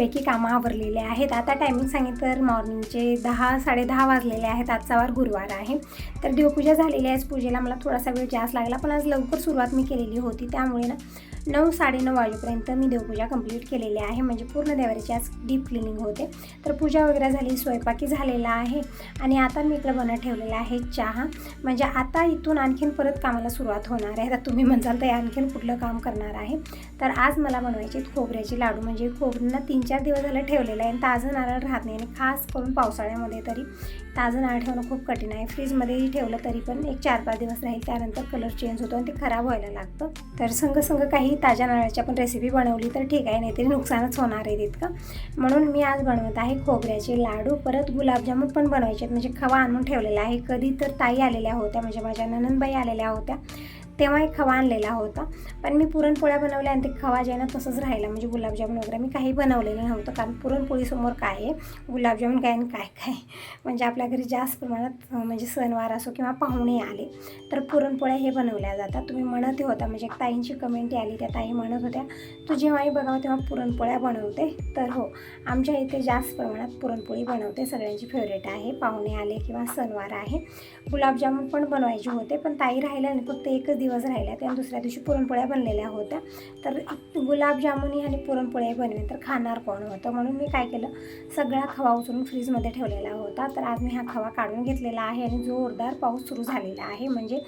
बऱ्यापैकी कामं आवरलेले आहेत. आता टायमिंग सांगितलं तर मॉर्निंगचे दहा साडेदहा वाजलेले आहेत. आजचा वार गुरुवार आहे. तर देवपूजा झालेली आहे. पूजेला मला थोडासा वेळ जास्त लागला पण आज लवकर सुरुवात मी केलेली होती. त्यामुळे ना नऊ साडेनऊ वाजेपर्यंत मी देवपूजा कंप्लीट केलेली आहे. म्हणजे पूर्ण देवारीची आज डीप क्लिनिंग होते. तर पूजा वगैरे झाली स्वयंपाकी झालेला आहे. आणि आता मी इकडं बनत ठेवलेला आहे चहा. म्हणजे आता इथून आणखीन परत कामाला सुरुवात होणार आहे. आता तुम्ही म्हणजाल तर आणखीन कुठलं काम करणार आहे. तर आज मला बनवायचे खोबऱ्याचे लाडू. म्हणजे खोबऱ्यांना तीन चार दिवस झालं ठेवलेलं आहे. आणि ताजं नारळ राहत नाही. आणि खास करून पावसाळ्यामध्ये तरी ताजं नारळ ठेवणं खूप कठीण आहे. फ्रीजमध्येही ठेवलं तरी पण एक चार पाच दिवस राहील. त्यानंतर कलर चेंज होतो आणि ते खराब व्हायला लागतं. तर संघ संघ काही ताज्या नारळाची आपण रेसिपी बनवली तर ठीक आहे नाहीतरी नुकसानच होणार आहे तितकं. म्हणून मी आज बनवत आहे खोबऱ्याचे लाडू परत गुलाबजामून पण बनवायचे आहेत. म्हणजे खवा आणून ठेवलेला आहे. कधी तर ताई आलेल्या होत्या म्हणजे माझ्या ननंदबाई आलेल्या होत्या. तेव्हा एक खवा आणलेला होता. पण मी पुरणपोळ्या बनवल्या आणि ते खवा जे आहे ना तसंच राहिला. म्हणजे गुलाबजामुन वगैरे मी काही बनवलेलं नव्हतं. कारण पुरणपोळीसमोर काय आहे? गुलाबजामुन काय आणि काय काय? म्हणजे आपल्या घरी जास्त प्रमाणात म्हणजे सणवार असो किंवा पाहुणे आले तर पुरणपोळ्या हे बनवल्या जातात. तुम्ही म्हणतही होता म्हणजे एक ताईंची कमेंट आली. त्या ताई म्हणत होत्या तू जेव्हाही बघावं तेव्हा पुरणपोळ्या बनवते. तर हो आमच्या इथे जास्त प्रमाणात पुरणपोळी बनवते. सगळ्यांची फेवरेट आहे. पाहुणे आले किंवा सणवार आहे. गुलाबजामुन पण बनवायचे होते पण ताई राहिल्याने फक्त एकच दिवस राहिल्या त्या दुसऱ्या दिवशी पुरणपोळ्या बनलेल्या होत्या. तर गुलाबजामुनी आणि पुरणपोळ्या बनवे तर खाणार कोण होतं? म्हणून मी काय केलं सगळा खवा उचलून फ्रीजमध्ये ठेवलेला होता. तर आज मी हा खवा काढून घेतलेला आहे आणि जोरदार पाऊस सुरू झालेला आहे. म्हणजे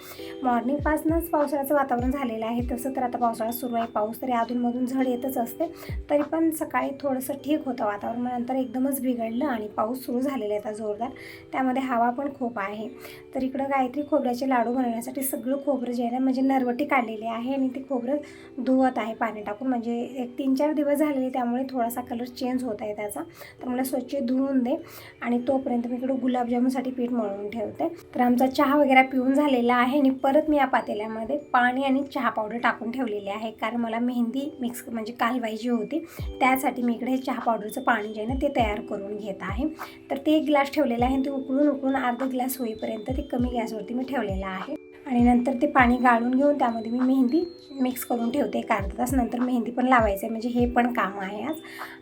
मॉर्निंगपासूनच पावसाळ्याचं वातावरण झालेलं आहे. तसं तर आता पावसाळा सुरू आहे. पाऊस तरी अधूनमधून झड येतच असते. तरी पण सकाळी थोडंसं ठीक होतं वातावरण. नंतर एकदमच बिघडलं आणि पाऊस सुरू झालेला आहे आता जोरदार. त्यामध्ये हवा पण खूप आहे. तर इकडं गायत्री खोबऱ्याचे लाडू बनवण्यासाठी सगळं खोबरं जे आहे ना म्हणजे नरवटी काढलेली आहे आणि ते खोबरं धुवत आहे पाणी टाकून. म्हणजे एक तीन चार दिवस झालेले त्यामुळे थोडासा कलर चेंज होत आहे त्याचा. तर मला स्वच्छ धुवून दे आणि तोपर्यंत मी इकडं गुलाबजामुनसाठी पीठ मळून ठेवते. तर आमचा चहा वगैरे पिऊन झालेला आहे आणि परत मी या पातेल्यामध्ये पाणी आणि चहा पावडर टाकून ठेवलेली आहे. कारण मला मेहंदी मिक्स म्हणजे कालवायची होती त्यासाठी मी इकडे चहा पावडरचं पाणी जे आहे ना ते तयार करून घेत आहे. तर ते एक ग्लास ठेवलेला आहे आणि ते उकळून उकळून अर्धा ग्लास होईपर्यंत ते कमी गॅसवरती मी ठेवलेलं आहे. आणि नंतर ते पाणी गाळून घेऊन त्यामध्ये मी मेहंदी मिक्स करून ठेवते एक अर्धा तास. नंतर मेहंदी पण लावायचं आहे म्हणजे हे पण काम आहे आज.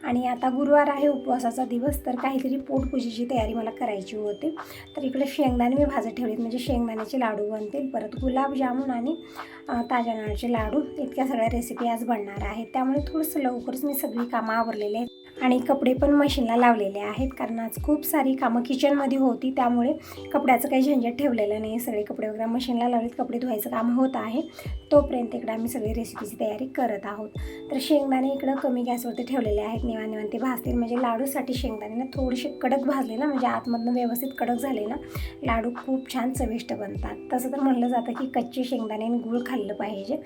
आणि आता गुरुवार आहे उपवासाचा दिवस तर काहीतरी पोटपूजेची तयारी मला करायची होती. तर इकडे शेंगदाणे मी भाजत ठेवलेत म्हणजे शेंगदाण्याचे लाडू बनतील. परत गुलाबजामुन आणि ताज्या नारळाचे लाडू. इतक्या सगळ्या रेसिपी आज बनणार आहेत. त्यामुळे थोडंसं लवकरच मी सगळी कामं आवरलेली आहेत. आणि कपडे पण मशीनला लावलेले आहेत. कारण आज खूप सारी कामं किचनमध्ये होती. त्यामुळे कपड्याचं काही झंझट ठेवलेलं नाही. सगळे कपडे वगैरे मशीनला लावलेत. कपडे धुवायचं काम होत आहे. तोपर्यंत इकडे आम्ही सगळी रेसिपीची तयारी करत आहोत. तर शेंगदाणे इकडं कमी गॅसवरती ठेवलेले आहेत. निवा निवान ते भाजतील. म्हणजे लाडूसाठी शेंगदाणे थोडेसे कडक भाजले ना म्हणजे आतमधनं व्यवस्थित कडक झाले ना लाडू खूप छान चविष्ट बनतात. तसं तर म्हणलं जातं की कच्चे शेंगदाणे आणि गूळ खाल्लं पाहिजे.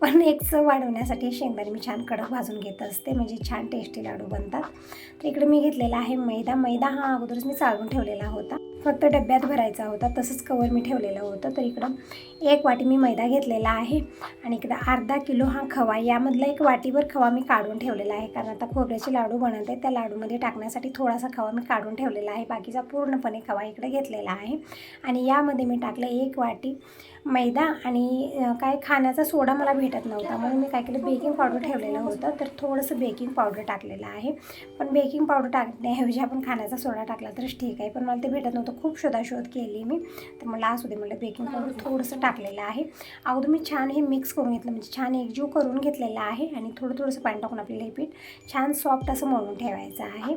पण एक चव वाढवण्यासाठी शेंगदाणे मी छान कडक भाजून घेत असते. म्हणजे छान टेस्टी लाडू बनतात. तर इकडे मी घेतलेला आहे मैदा. मैदा हा अगोदरच मी चालवून ठेवलेला होता. फक्त डब्यात भरायचा होता तसंच कवर मी ठेवलेलं होतं. तर इकडं एक वाटी मी मैदा घेतलेला आहे आणि इकडं अर्धा किलो हा खवा. यामधला एक वाटीभर खवा मी काढून ठेवलेला आहे कारण आता खोबऱ्याचे लाडू बनत आहे त्या लाडूमध्ये टाकण्यासाठी थोडासा खवा मी काढून ठेवलेला आहे. बाकीचा पूर्णपणे खवा इकडे घेतलेला आहे. आणि यामध्ये मी टाकलं एक वाटी मैदा आणि काय खाण्याचा सोडा मला भेटत नव्हता. म्हणून मी काय केलं बेकिंग पावडर ठेवलेलं होतं. तर थोडंसं बेकिंग पावडर टाकलेलं आहे. पण बेकिंग पावडर टाकण्याऐवजी आपण खाण्याचा सोडा टाकला तरच ठीक आहे. पण मला ते भेटत नव्हतं. खूप शोधाशोध केली मी. तर मला असू दे म्हटलं बेकिंग पावडर थोडंसं टाकलेलं आहे. अगोदर मी छान हे मिक्स करून घेतलं म्हणजे छान एकजीव करून घेतलेलं आहे आणि थोडं थोडंसं पाणी टाकून आपल्याला हे पीठ छान सॉफ्ट असं मळून ठेवायचं आहे.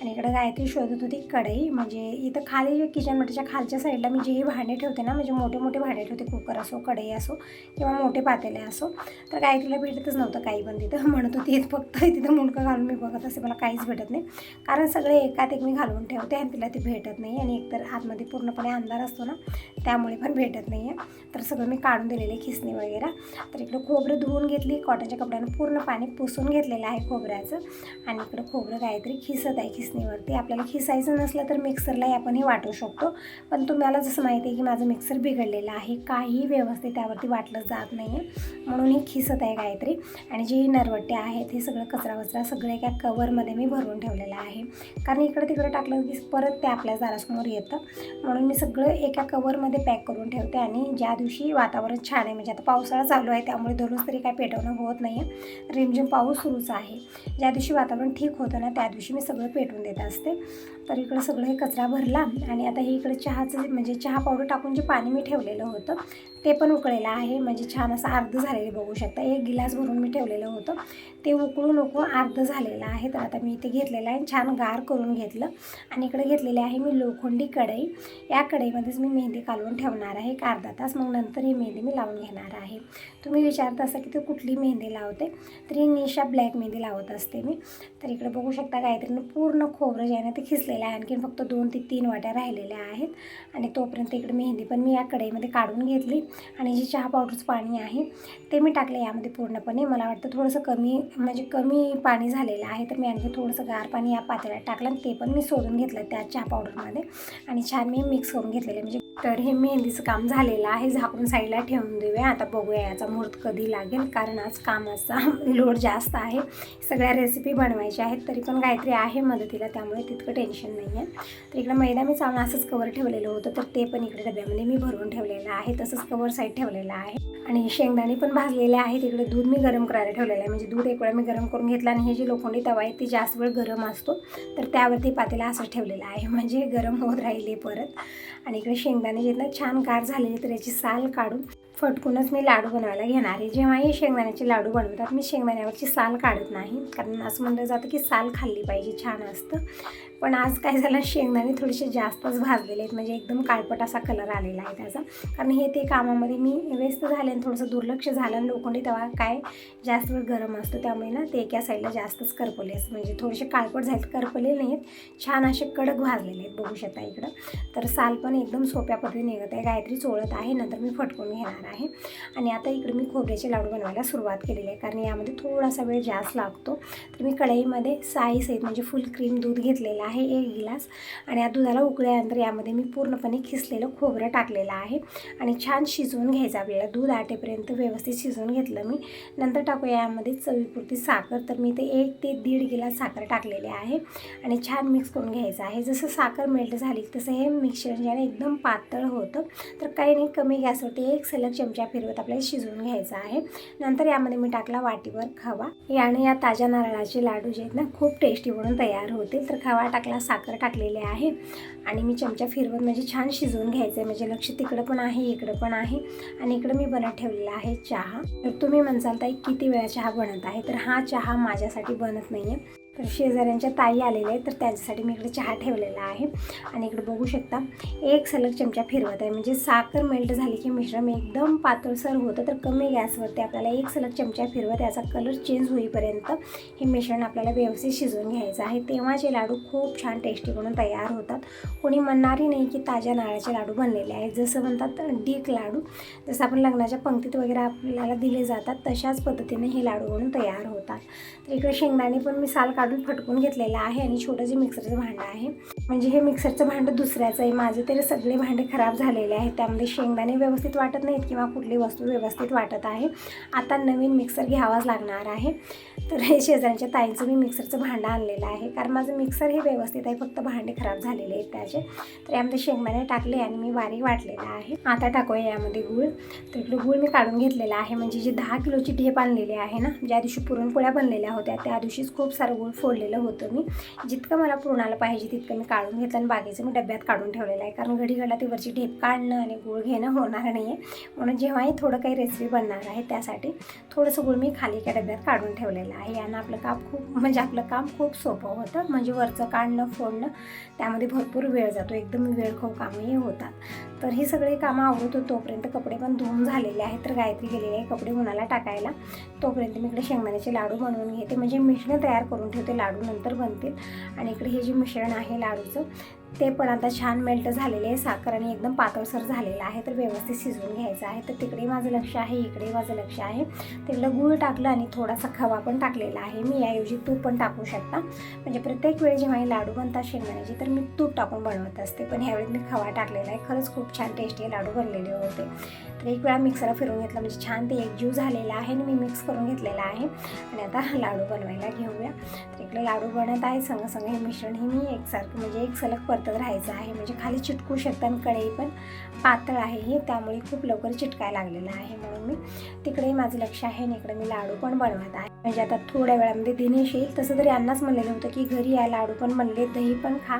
आणि इकडं गायत्री शोधत होती कढई म्हणजे इथं खाली किचन मटेच्या खालच्या साईडला मी जे हे भांडे ठेवते ना म्हणजे मोठे मोठे भांडे ठेवते कुकर असो कढई असो किंवा मोठे पातेले असो तर गायत्रीला भेटतच नव्हतं काही पण तिथं. म्हणत होती फक्त तिथं मुंडकं घालून मी बघत असे मला काहीच भेटत नाही. कारण सगळे एकात एक मी घालून ठेवते आणि तिला ते भेटत नाही आणि तर आतमध्ये पूर्णपणे अंधार असतो ना त्यामुळे पण भेटत नाही आहे तर सगळं मी काढून दिलेले खिसणी वगैरे. तर इकडं खोबरं धुवून घेतली कॉटनच्या कपड्यानं पूर्ण पाणी पुसून घेतलेलं आहे खोबऱ्याचं. आणि इकडं खोबरं काहीतरी खिसत आहे खिसणीवरती. आपल्याला खिसायचं नसलं तर मिक्सरलाही आपण हे वाटू शकतो. पण तुम्हाला जसं माहिती आहे की माझं मिक्सर बिघडलेलं आहे. काही व्यवस्थित त्यावरती वाटलं जात नाही आहे म्हणून हे खिसत आहे काहीतरी. आणि जे नरवट्टे आहेत हे सगळं कचरा वचरा सगळं एका कवरमध्ये मी भरून ठेवलेलं आहे. कारण इकडं तिकडं टाकलं की परत ते आपल्या दारासमोर येत येतं. म्हणून मी सगळं एका कवरमध्ये पॅक करून ठेवते आणि ज्या दिवशी वातावरण छान आहे म्हणजे आता पावसाळा चालू आहे त्यामुळे दररोज तरी काय पेटवणं होत नाही. आहे रिमझिम पाऊस सुरूच आहे. ज्या दिवशी वातावरण ठीक होतं ना त्या दिवशी मी सगळं पेटवून देत असते. तर इकडं सगळं हे कचरा भरला आणि आता हे इकडे चहाचं म्हणजे चहा पावडर टाकून जे पाणी मी ठेवलेलं होतं ते पण उकळलेलं आहे. म्हणजे छान असं अर्ध झालेलं बघू शकता. एक गिलास भरून मी ठेवलेलं होतं. ते उकळून उकळून अर्ध झालेलं आहे. तर आता मी इथे घेतलेलं आहे छान गार करून घेतलं. आणि इकडे घेतलेले आहे मी लोखंडी कढई. या कढईमध्येच मी मेहंदी कालवून ठेवणार आहे एक अर्धा तास. मग नंतर ही मेहंदी मी लावून घेणार आहे. तुम्ही विचारत असा की ते कुठली मेहंदी लावते? तर ही निशा ब्लॅक मेहंदी लावत असते मी. तर इकडे बघू शकता काहीतरी पूर्ण खोबरं जे आहे ना ते खिसलेलं आहे आणखीन फक्त दोन ते तीन वाट्या राहिलेल्या आहेत. आणि तोपर्यंत इकडे मेहंदी पण मी या कढईमध्ये काढून घेतली. आणि जे चहा पावडरचं पाणी आहे ते मी टाकले यामध्ये पूर्णपणे. मला वाटतं थोडंसं कमी म्हणजे कमी पाणी झालेलं आहे तर मी आणखी थोडंसं गार पाणी या पातेल्यात टाकलं आणि ते पण मी सोडून घेतलं त्या चहा पावडरमध्ये. आणि छान मी मिक्स करून घेतलेलं म्हणजे तर हे मेहंदीचं काम झालेलं आहे. झाकून साईडला ठेवून देऊया. आता बघूया याचा मुहूर्त कधी लागेल कारण आज कामाचा लोड जास्त आहे. सगळ्या रेसिपी बनवायच्या आहेत तरी पण काहीतरी आहे मदतीला. त्यामुळे तितकं टेन्शन नाही आहे तर इकडं मैदा मी चांगला असंच कवर ठेवलेलं होतं तर ते पण इकडे डब्यामध्ये मी भरून ठेवलेलं आहे तसंच कवर साईड ठेवलेलं आहे. आणि शेंगदाणे पण भाजलेले आहेत इकडे दूध मी गरम करायला ठेवलेलं आहे. म्हणजे दूध एक वेळा मी गरम करून घेतलं आणि हे जे लोखंडी तवा आहे ती जास्त वेळ गरम असतो. तर त्यावरती पातेला असं ठेवलेलं आहे. म्हणजे गरम होत राहिले परत. आणि इकडे शेंगदाणे जे ना छान गार झालेले तर याची साल काढून फटकूनच मी लाडू बनवायला घेणार आहे. जेव्हाही शेंगदाण्याचे लाडू बनवतात मी शेंगदाण्यावरची साल काढत नाही. कारण असं म्हणलं जातं की साल खाल्ली पाहिजे छान असतं. पण आज काय झालं शेंगदाणे थोडेसे जास्तच भाजलेले आहेत. म्हणजे एकदम काळपट असा कलर आलेला आहे त्याचा. कारण हे ते कामामध्ये मी व्यस्त झाले आणि थोडंसं दुर्लक्ष झालं आणि लोखंडी तेव्हा काय जास्त वेळ गरम असतो त्यामुळे ना ते एका साईडला जास्तच करपले असं म्हणजे थोडेसे काळपट झालेत करपले आहेत छान असे कडक भाजलेले आहेत बघू शकता इकडं. तर साल पण एकदम सोप्या पद्धतीने निघत आहे. गायत्री चोळत आहे नंतर मी फटकून घेणार आहे. आणि आता इकडे मी खोबऱ्याचे लाडू बनवायला सुरुवात केलेली आहे. कारण यामध्ये थोडासा वेळ जास्त लागतो. तर मी कढईमध्ये साईस आहेत म्हणजे फुल क्रीम दूध घेतलेलं आहे एक गिलास. आणि या दुधाला उकळल्यानंतर यामध्ये मी पूर्णपणे खिसलेलं खोबरं टाकलेलं आहे. आणि छान शिजवून घ्यायचं आपल्याला दूध आटेपर्यंत व्यवस्थित शिजवून घेतलं मी. नंतर टाकूया यामध्ये चवीपुरती साखर. तर मी ते एक ते दीड गिलास साखर टाकलेले आहे. आणि छान मिक्स करून घ्यायचं आहे. जसं साखर मेल्ट झाली तसं हे मिक्सर ज्याने एकदम पातळ होतं. तर काही नाही कमी गॅसवरती एक सलग चमचा फिरवत आपल्याला शिजवून घ्यायचं आहे. नंतर यामध्ये मी टाकला वाटीवर खवा. याने या ताज्या नारळाचे लाडू जे आहेत ना खूप टेस्टी बनून तयार होतील. तर खवा टाकला साखर टाकलेले आहे. आणि मी चमचा फिरवत म्हणजे छान शिजवून घ्यायचं आहे म्हणजे लक्ष तिकडं पण आहे इकडं पण आहे. आणि इकडं मी बनत ठेवलेला आहे चहा. तर तुम्ही म्हणसाल ताई किती वेळा चहा बनत आहे? तर हा चहा माझ्यासाठी बनत नाही आहे तर शेजाऱ्यांच्या ताई आलेल्या आहेत तर त्यांच्यासाठी मी इकडे चहा ठेवलेला आहे. आणि इकडे बघू शकता एक सलग चमचा फिरवत आहे. म्हणजे साखर मेल्ट झाली की मिश्रण एकदम पातळसर होतं तर कमी गॅसवरती आपल्याला एक सलग चमचा फिरवत याचा कलर चेंज होईपर्यंत हे मिश्रण आपल्याला व्यवस्थित शिजवून घ्यायचं आहे. तेव्हाचे लाडू खूप छान टेस्टी बनून तयार होतात. कोणी म्हणणारही नाही की ताज्या नारळाचे लाडू बनलेले आहेत. जसं म्हणतात डीक लाडू जसं आपण लग्नाच्या पंक्तीत वगैरे आपल्याला दिले जातात तशाच पद्धतीने हे लाडू बनून तयार होतात. तर इकडे शेंगदाणे पण मी साल काढून फटकून घेतलेलं आहे आणि छोटं जे मिक्सरचं भांडं आहे. म्हणजे हे मिक्सरचं भांडं दुसऱ्याचं आहे माझे तरी सगळे भांडे खराब झालेले आहेत. त्यामध्ये शेंगदाणे व्यवस्थित वाटत नाहीत किंवा कुठली वस्तू व्यवस्थित वाटत आहे. आता नवीन मिक्सर घ्यावाच लागणार आहे. तर हे शेजाऱ्यांच्या ताईंचं मी मिक्सरचं भांडं आणलेलं आहे. कारण माझं मिक्सर हे व्यवस्थित आहे. फक्त भांडे खराब झालेले आहेत त्याचे. तर यामध्ये शेंगदाणे टाकले आणि मी बारीक वाटलेला आहे. आता टाकूया यामध्ये गूळ. तर इकडे गूळ मी काढून घेतलेला आहे. म्हणजे जे दहा किलोची ढेप आणलेली आहे ना ज्या दिवशी पुरणपोळ्या बनलेल्या होत्या त्या दिवशीच खूप सारं गूळ फोडलेलं होतं मी. जितकं मला पुरणाला पाहिजे तितकं मी काढून घेतलं आणि बाकीचं मी डब्यात काढून ठेवलेलं आहे. कारण घडी घडला ती वरची ढेप काढणं आणि गूळ घेणं होणार नाही आहे म्हणून जेव्हाही थोडं काही रेसिपी बनणार आहे त्यासाठी थोडंसं गूळ मी खाली एका डब्यात काढून ठेवलेलं आहे. यानं आपलं काम खूप म्हणजे आपलं काम खूप सोपं होतं. म्हणजे वरचं काढणं फोडणं त्यामध्ये भरपूर वेळ जातो. एकदम वेळ खाऊ कामही होतात. तर ही सगळी कामं आवडत होतो. तोपर्यंत कपडे पण धुवून झालेले आहेत. तर गायत्री गेलेले आहे कपडे उन्हाला टाकायला. तोपर्यंत मी इकडे शेंगदाण्याचे लाडू बनवून घेते. म्हणजे मिश्रण तयार करून ठेवते. लाडू नंतर बनतील. आणि इकडे हे जे मिश्रण आहे लाडूचं ते पण आता छान मेल्ट झालेले आहे. साखर आणि एकदम पातळसर झालेलं आहे. तर व्यवस्थित शिजवून घ्यायचं आहे. तर तिकडे माझं लक्ष आहे इकडे माझं लक्ष आहे. तिकडं गूळ टाकलं आणि थोडासा खवा पण टाकलेला आहे. मी याऐवजी तूप पण टाकू शकता. म्हणजे प्रत्येक वेळी जेव्हा हे लाडू बनतात शेंगदाण्याचे तर मी तूप टाकून बनवत असते. पण ह्यावेळी मी खवा टाकलेला आहे. खरंच खूप छान टेस्टी लाडू बनलेले होते. तर एक वेळा मिक्सरला फिरून घेतलं म्हणजे छान ते एकजीव झालेला आहे आणि मी मिक्स करून घेतलेला आहे. आणि आता लाडू बनवायला घेऊया. तर इकडे लाडू बनत आहे. संग हे मिश्रण हे मी एकसारखं म्हणजे एक सलग परत परतत राहायचं आहे. म्हणजे खाली चिटकू शकतं कढई पण पातळ आहे ही त्यामुळे खूप लवकर चिटकायला लागलेलं आहे. म्हणून मी तिकडेही माझं लक्ष आहे आणि इकडे मी लाडू पण बनवत आहे. म्हणजे आता थोड्या वेळामध्ये दिनेश येईल. तसं तरी यांनाच म्हणलेलं होतं की घरी या लाडू पण म्हणले दही पण खा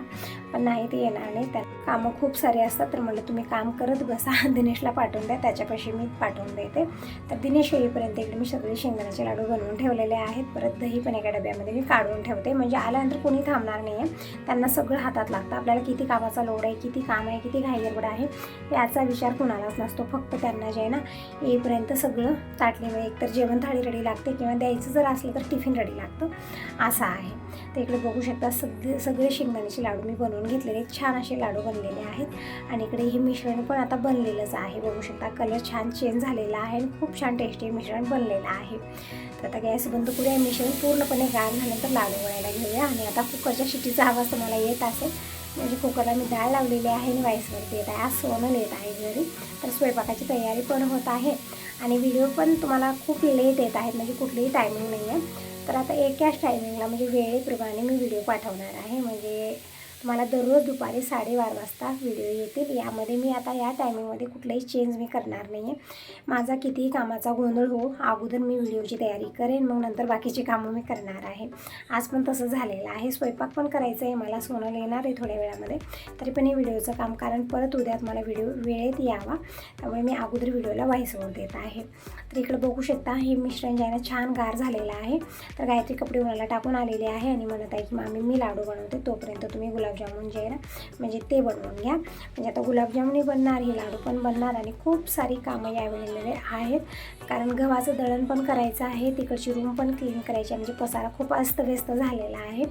पण नाही ते येणार नाही. त्या कामं खूप सारे असतात. तर म्हणलं तुम्ही काम करत बसा दिनेशला पाठवून द्या त्याच्यापाशी मी पाठवून देते. तर दिनेश येईपर्यंत इकडे मी सगळे शेंगदाण्याचे लाडू बनवून ठेवलेले आहेत. परत दही पण एका डब्यामध्ये मी काढून ठेवते. म्हणजे आल्यानंतर कोणी थांबणार नाही आहे त्यांना सगळं हातात लागतं. आपल्याला किती कामाचा लोड आहे किती काम आहे किती घाईगडबड आहे याचा विचार कुणालाच नसतो. फक्त त्यांना जे आहे ना येईपर्यंत सगळं ताटलीमध्ये एकतर जेवण थाळी रेडी लागते किंवा द्यायचं जर असलं तर टिफिन रेडी लागतं. असं आहे. तर इकडे बघू शकता सगळे सगळे शेंगदाण्याचे लाडू मी बनवून घेतलेले छान असे लाडू बनलेले आहेत. आणि इकडे हे मिश्रण पण आता बनलेलंच आहे. बघू शकता कलर छान चेंज झालेला आहे आणि खूप छान टेस्टी मिश्रण बनलेलं आहे. तर आता गॅस बंद करूया. मिश्रण पूर्णपणे गार झाल्यानंतर लाडू वळायला घेऊया. आणि आता कुकरच्या शिटीचा आवाज तुम्हाला येत असेल. म्हणजे कुकरला मी डाळ लावलेली आहे आणि वाईसवरती येत आहे. आज सोनं येत आहे घरी. तर स्वयंपाकाची तयारी पण होत आहे. आणि व्हिडिओ पण तुम्हाला खूप लेट येत आहेत म्हणजे कुठलीही टायमिंग नाही आहे तर आता एकाच टायमिंगला म्हणजे वेळेप्रमाणे मी व्हिडिओ पाठवणार आहे. म्हणजे तुम्हाला दररोज दुपारी साडेबारा वाजता व्हिडिओ येतील. यामध्ये मी आता या टायमिंगमध्ये कुठलाही चेंज मी करणार नाही आहे माझा कितीही कामाचा गोंधळ हो अगोदर मी व्हिडिओची तयारी करेन मग नंतर बाकीची कामं मी करणार आहे. आज पण तसं झालेलं आहे. स्वयंपाक पण करायचं आहे मला सोनं येणार आहे थोड्या वेळामध्ये. तरी पण हे व्हिडिओचं काम कारण परत उद्यात मला व्हिडिओ वेळेत यावा. त्यामुळे मी अगोदर व्हिडिओला व्हाईसवर देत आहे. तर इकडे बघू शकता हे मिश्रण जे आहे ना छान गार झालेलं आहे. तर गायत्री कपडे उन्हाला टाकून आलेले आहे आणि म्हणत आहे की मामी मी लाडू बनवते तोपर्यंत तुम्ही गुलाब गुलाबजामुन जे आहे ना म्हणजे ते बनवून घ्या. म्हणजे आता गुलाबजामुनही बनणार हे लाडू पण बनणार आणि खूप सारी कामं यावेळेला आहेत. कारण गव्हाचं दळण पण करायचं आहे तिकडची रूम पण क्लीन करायची आहे. म्हणजे पसारा खूप अस्तव्यस्त झालेला आहे.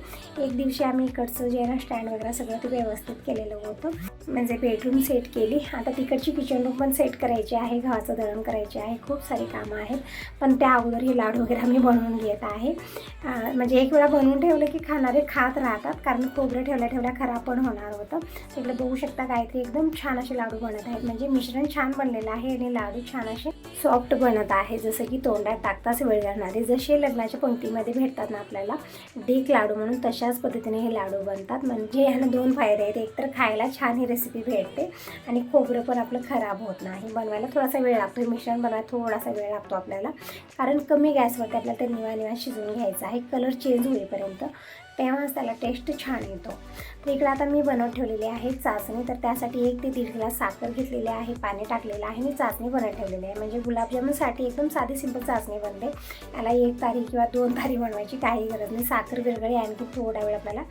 एक दिवशी आम्ही इकडचं जे आहे ना स्टँड वगैरे सगळं ते व्यवस्थित केलेलं होतं. म्हणजे बेडरूम सेट केली. आता तिकडची किचन रूम पण सेट करायची आहे. गव्हाचं दळण करायचे आहे. खूप सारी कामं आहेत. पण त्या अगोदर हे लाडू वगैरे आम्ही बनवून घेत आहे. म्हणजे एक वेळा बनवून ठेवलं की खाणारे खात राहतात. कारण खोबरं ठेवल्या ठेवल्या खराब पण होणार होतं. तिकडे बघू शकता काहीतरी एकदम छान असे लाडू बनत आहेत. म्हणजे मिश्रण छान बनलेलं आहे आणि लाडू छान असे सॉफ्ट बनत आहे. जसं की तोंडात टाकताच वेळ लागणारे जसे लग्नाच्या पंक्तीमध्ये भेटतात ना आपल्याला डेक लाडू म्हणून तशाच पद्धतीने हे लाडू बनतात. म्हणजे ह्यानं दोन फायदे आहेत. एक तर खायला छान ही रेसिपी भेटते. आणि खोबरं पण आपलं खराब होत नाही. बनवायला थोडासा वेळ लागतो. मिश्रण बनवायला थोडासा वेळ लागतो आपल्याला. कारण कमी गॅसवरती आपल्याला ते निवा निवा शिजवून घ्यायचं आहे. कलर चेंज होईपर्यंत. तेव्हाच त्याला टेस्ट छान येतो. इकडे आता मी बनवत ठेवलेली आहे चाचणी तर त्यासाठी एक ते दीड ग्लास साखर घेतलेली आहे पाणी टाकलेलं आहे. आणि चाचणी बनवत ठेवलेली आहे. म्हणजे गुलाबजामुनसाठी एकदम साधी सिंपल चाचणी बनते. याला एक तारी किंवा दोन तारी बनवायची काही गरज नाही. साखर विरगळी आणखी थोडा वेळ आपल्याला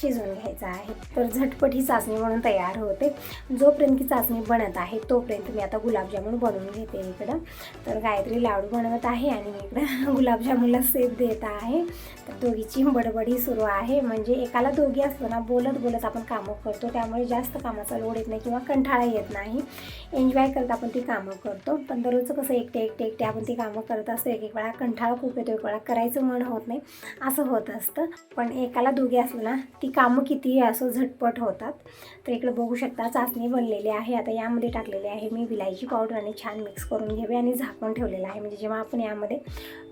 शिजवून घ्यायचा आहे. तर झटपट ही चाचणी म्हणून तयार होते. जोपर्यंत की चाचणी बनत आहे तोपर्यंत मी आता गुलाबजामुन बनवून घेते इकडं. तर गायत्री लाडू बनवत आहे आणि मी इकडं गुलाबजामुनला सेप देत आहे. तर दोघीची बडबडी सुरू आहे. म्हणजे एकाला दोघी असतो ना बोलत बोलत आपण कामं करतो त्यामुळे जास्त कामाचा लोड येत नाही किंवा कंटाळा येत नाही. एन्जॉय करत आपण ती कामं करतो. पण दररोजचं कसं एकटे एकटे एकटे आपण ती कामं करत असतो एक एक वेळा कंटाळा खूप येतो एक वेळा करायचं मन होत नाही असं होत असतं. पण एकाला दोघे असलं ना ती कामं कितीही असो झटपट होतात. तर इकडे बघू शकता चाचणी बनलेली आहे. आता यामध्ये टाकलेली आहे मी विलायची पावडर आणि छान मिक्स करून घ्यावी आणि झाकून ठेवलेलं आहे. म्हणजे जेव्हा आपण यामध्ये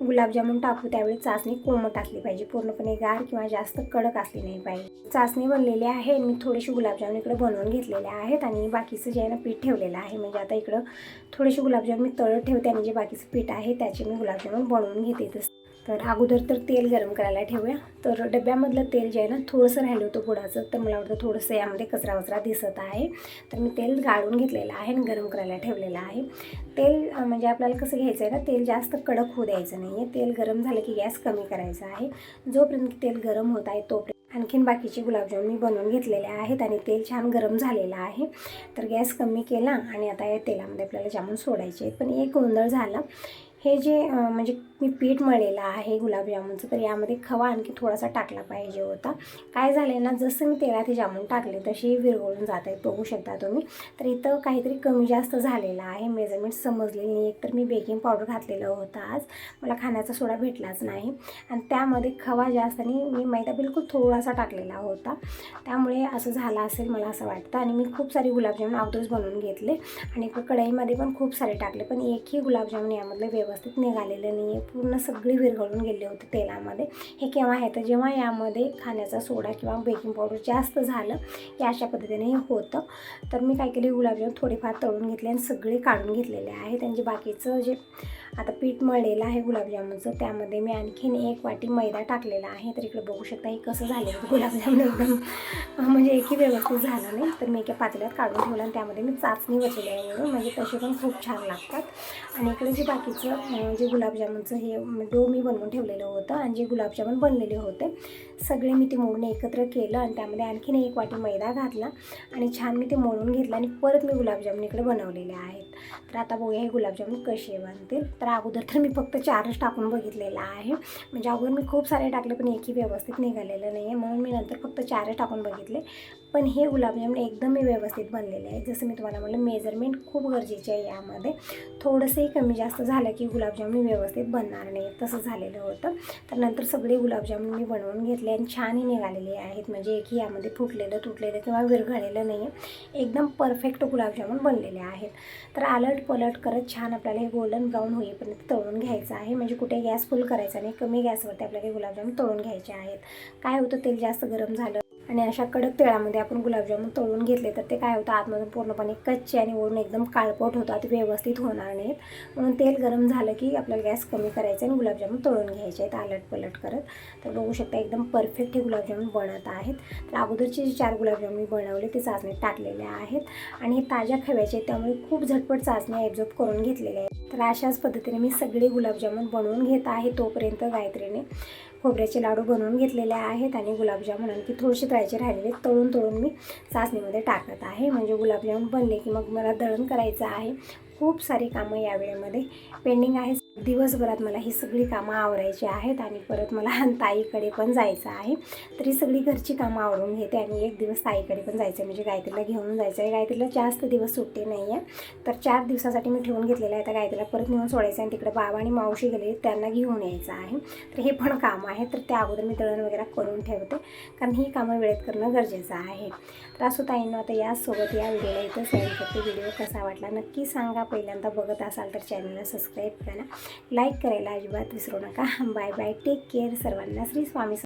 गुलाबजामुन टाकू त्यावेळी चाचणी कोमट असली पाहिजे. पूर्णपणे गार किंवा जास्त कडक असली नाही पाहिजे. चाचणी केलेले आहे. मी थोडेसे गुलाबजाम इकडे बनवून घेतलेले आहेत आणि बाकीचं जे आहे ना पीठ ठेवलेलं आहे. म्हणजे आता इकडं थोडेसे गुलाबजाम मी तळत ठेवते आणि जे बाकीचं पीठ आहे त्याचे मी गुलाबजामुन बनवून घेते तसं. तर अगोदर तर तेल गरम करायला ठेवूया. तर डब्यामधलं तेल जे आहे ना थोडंसं राहिलं होतं पुढाचं तर मला वाटतं थोडंसं यामध्ये कचरा वचरा दिसत आहे. तर मी तेल गाळून घेतलेलं आहे आणि गरम करायला ठेवलेलं आहे. तेल म्हणजे आपल्याला कसं घ्यायचं आहे ना तेल जास्त कडक होऊ द्यायचं नाही आहे तेल गरम झालं की गॅस कमी करायचा आहे. जोपर्यंत तेल गरम होत आहे तोपर्यंत आणखीन बाकीचे गुलाबजाम मी बनवून घेतलेले आहेत आणि तेल छान गरम झालेलं आहे. तर गॅस कमी केला आणि आता या तेलामध्ये आपल्याला जामून सोडायचे आहेत. पण एक गोंधळ झाला. हे जे म्हणजे मी पीठ मळलेलं आहे गुलाबजामुनचं तर यामध्ये खवा आणखी थोडासा टाकला पाहिजे होता. काय झाले ना जसं मी तेलात ते जामून टाकले तशी विरघळून जात आहेत बघू शकता तुम्ही. तर इथं काहीतरी कमी जास्त झालेलं आहे मेजरमेंट समजले नाही. एकतर मी बेकिंग पावडर घातलेलं होतं आज. मला खाण्याचा सोडा भेटलाच नाही. आणि त्यामध्ये खवा जास्त आणि मी मैदा बिलकुल थोडासा टाकलेला होता. त्यामुळे असं झालं असेल मला असं वाटतं. आणि मी खूप सारे गुलाबजामुन अगोदरच बनवून घेतले. आणि कढईमध्ये पण खूप सारे टाकले पण एकही गुलाबजामुन यामधलं व्यवस्थित निघालेलं नाही आहे पूर्ण सगळी विरघळून गेले होते तेलामध्ये. हे केव्हा आहे? तर जेव्हा यामध्ये खाण्याचा सोडा किंवा बेकिंग पावडर जास्त झालं की अशा पद्धतीने हे होतं. तर मी काय केली? गुलाबजाम थोडेफार तळून घेतले आणि सगळे काढून घेतलेले आहे त्यांचे बाकीचं जे आता पीठ मळलेलं आहे गुलाबजामुनचं. त्यामध्ये मी आणखीन एक वाटी मैदा टाकलेला आहे. तर इकडे बघू शकता हे कसं झालं गुलाबजामुन एकदम म्हणजे एकही व्यवस्थित झालं नाही. तर मी एका पातळ्यात काढून ठेवलं आणि त्यामध्ये मी चाचणी वचली आहे म्हणून. म्हणजे तसे पण खूप छान लागतात. आणि इकडे जे बाकीचं जे गुलाबजामुनचं हे म्हणजे डो मी बनवून ठेवलेलं होतं आणि जे गुलाबजामुन बनलेले होते सगळे मी ते मोडून एकत्र केलं आणि त्यामध्ये आणखीन एक वाटी मैदा घातला आणि छान मी ते मोडून घेतलं आणि परत मी गुलाबजामुन इकडे बनवलेले आहेत. तर आता बघूया हे गुलाबजामुन कसे बनतील तर अगोदर तर मी फक्त चारच टाकून बघितलेलं आहे. म्हणजे अगोदर मी खूप सारे टाकले पण एकही व्यवस्थित निघालेलं नाही आहे म्हणून मी नंतर फक्त चारच टाकून बघितले. पण हे गुलाबजामुन एकदम मी व्यवस्थित बनलेले आहे. जसं मी तुम्हाला म्हटलं मेजरमेंट खूप गरजेचे आहे यामध्ये. थोडंसंही कमी जास्त झालं की गुलाबजामुन व्यवस्थित बनणार नाही. तसं झालेलं होतं. तर नंतर सगळे गुलाबजामुन मी बनवून घेतले आणि छानही निघालेले आहेत. म्हणजे एकही यामध्ये फुटलेलं तुटलेलं किंवा विरघळलेलं नाही आहे एकदम परफेक्ट गुलाबजामुन बनलेले आहेत. तर आलट पलट करत छान आपल्याला हे गोल्डन ब्राऊन होईपर्यंत तळून घ्यायचं आहे. म्हणजे कुठे गॅस फुल करायचा नाही कमी गॅसवरती आपल्याला हे गुलाबजाम तळून घ्यायचे आहेत. काय होतं तेल जास्त गरम झालं आणि अशा कडक तेळामध्ये आपण गुलाबजामुन तळून घेतले तर ते काय होतं? आतमधून पूर्णपणे कच्चे आणि वरून एकदम काळपट होतात व्यवस्थित होणार नाहीत. म्हणून तेल गरम झालं की आपल्याला गॅस कमी करायचा आणि गुलाबजामुन तळून घ्यायचे आहेत आलट पलट करत. तर बघू शकता एकदम परफेक्ट हे गुलाबजामुन बनत आहेत. तर अगोदरचे जे चार गुलाबजामुन मी बनवले ते चाचणीत टाकलेले आहेत. आणि हे ताज्या खव्याचे आहेत त्यामुळे खूप झटपट चाचण्या ॲब्झॉर्ब करून घेतलेल्या आहेत. तर अशाच पद्धतीने मी सगळे गुलाबजामुन बनवून घेत आहे तोपर्यंत गायत्रीने. खोबऱ्याचे लाडू बनवून घेतलेले आहेत आणि गुलाबजामुन आणखी थोडेसे तळायचे राहिलेले तळून तळून मी चाचणीमध्ये टाकत आहे. म्हणजे गुलाबजामुन बनले की मग मला दळण करायचं आहे. खूप सारी कामं या वेळेमध्ये पेंडिंग आहे. दिवसभरात मला ही सगळी कामं आवरायची आहेत आणि परत मला ताईकडे पण जायचं आहे. तर ही सगळी घरची कामं आवरून घेते आणि एक दिवस ताईकडे पण जायचं आहे म्हणजे गायत्रीला घेऊन जायचं आहे गायत्रीला जास्त दिवस सुट्टी नाही आहे तर चार दिवसासाठी मी ठेवून घेतलेलं आहे. तर गायत्रीला परत नेऊन सोडायचं आहे आणि तिकडे बाबा आणि मावशी गेले त्यांना घेऊन यायचं आहे. तर हे पण काम आहे. तर त्या अगोदर मी दळण वगैरे करून ठेवते. कारण ही कामं वेळेत करणं गरजेचं आहे. तर असो ताईंनो आता यासोबत या व्हिडिओला इथं सेंड करते. व्हिडिओ कसा वाटला नक्की सांगा. पहिल्यांदा बघत असाल तर चॅनलला सबस्क्राईब करा. लाईक करायला अजिबात विसरू नका. Bye bye. टेक केअर सर्वांना. श्री स्वामी